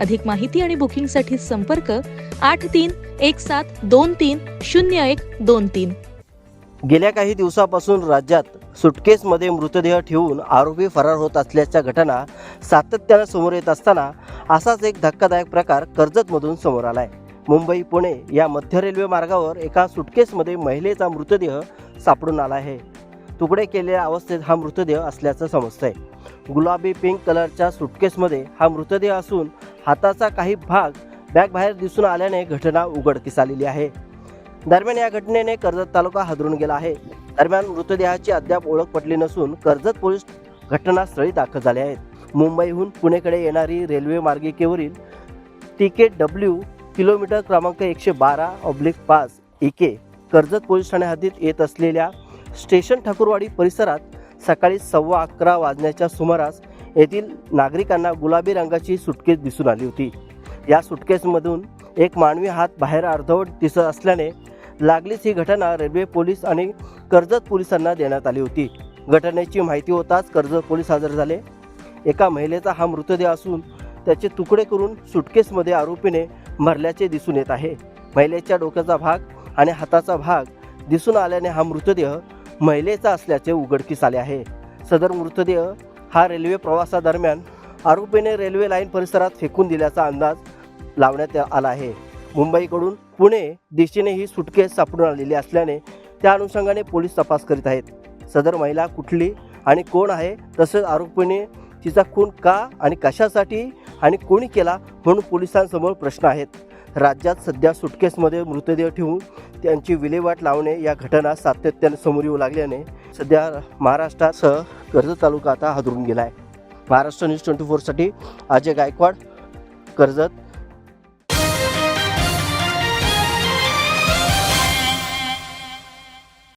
अधिक माहिती आणि बुकिंगसाठी संपर्क आठ तीन एक सात दोन तीन शून्य एक दोन तीन. गेल्या काही दिवसापासून राज्यात सुटकेसमध्ये मृतदेह ठेवून आरोपी फरार होत असल्याच्या घटना सातत्यानं समोर येत असताना असाच एक धक्कादायक प्रकार कर्जतमधून समोर आलाय. मुंबई पुणे या मध्य रेल्वे मार्गावर एका सुटकेसमध्ये महिलेचा मृतदेह सापडून आला आहे. तुकडे केलेल्या अवस्थेत हा मृतदेह असल्याचं समजतंय. गुलाबी पिंक कलरच्या सुटकेसमध्ये हा मृतदेह असून हाताचा काही भाग बॅग बाहेर दिसून आल्याने घटना उघडकीस आलेली आहे. दरम्यान या घटनेने कर्जत तालुका हादरून गेला आहे. दरम्यान मृतदेहाची अद्याप ओळख पटली नसून कर्जत पोलीस घटनास्थळी दाखल झाले आहेत. मुंबईहून पुणेकडे येणारी रेल्वे मार्गिकेवरील टी डब्ल्यू किलोमीटर क्रमांक एकशे बारा ऑब्लिक पाच इके कर्जत पोलीस ठाणे हद्दीत येत असलेल्या स्टेशन ठाकूरवाडी परिसरात सकाळी सव्वा अकरा वाजण्याच्या सुमारास येथील नागरिकांना गुलाबी रंगाची सुटकेस दिसून आली होती. या सुटकेसमधून एक मानवी हात बाहेर अर्धवट दिसत असल्याने लागलीच ही घटना रेल्वे पोलीस आणि कर्जत पोलिसांना देण्यात आली होती. घटनेची माहिती होताच कर्जत पोलीस हजर झाले. एका महिलेचा हा मृतदेह असून त्याचे तुकडे करून सुटकेसमध्ये आरोपीने भरल्याचे दिसून येत आहे. महिलेच्या डोक्याचा भाग आणि हाताचा भाग दिसून आल्याने हा मृतदेह महिलेचा असल्याचे उघडकीस आले आहे. सदर मृतदेह हा रेल्वे प्रवासादरम्यान आरोपीने रेल्वे लाईन परिसरात फेकून दिल्याचा अंदाज लावण्यात आला आहे. मुंबईकडून पुणे दिशेने ही सुटकेस सापडून आलेली असल्याने त्या अनुषंगाने पोलीस तपास करीत आहेत. सदर महिला कुठली आणि कोण आहे तसेच आरोपीने तिचा खून का आणि कशासाठी आणि कोणी केला म्हणून पोलिसांसमोर प्रश्न आहेत. राज्यात सध्या सुटकेसमध्ये मृतदेह ठेवून त्यांची विल्हेवाट लावणे या घटना सातत्याने समोर येऊ लागल्याने सध्या महाराष्ट्रासह कर्जत तालुका आता हादरून गेला आहे महाराष्ट्र न्यूज ट्वेंटी फोरसाठी अजय गायकवाड कर्जत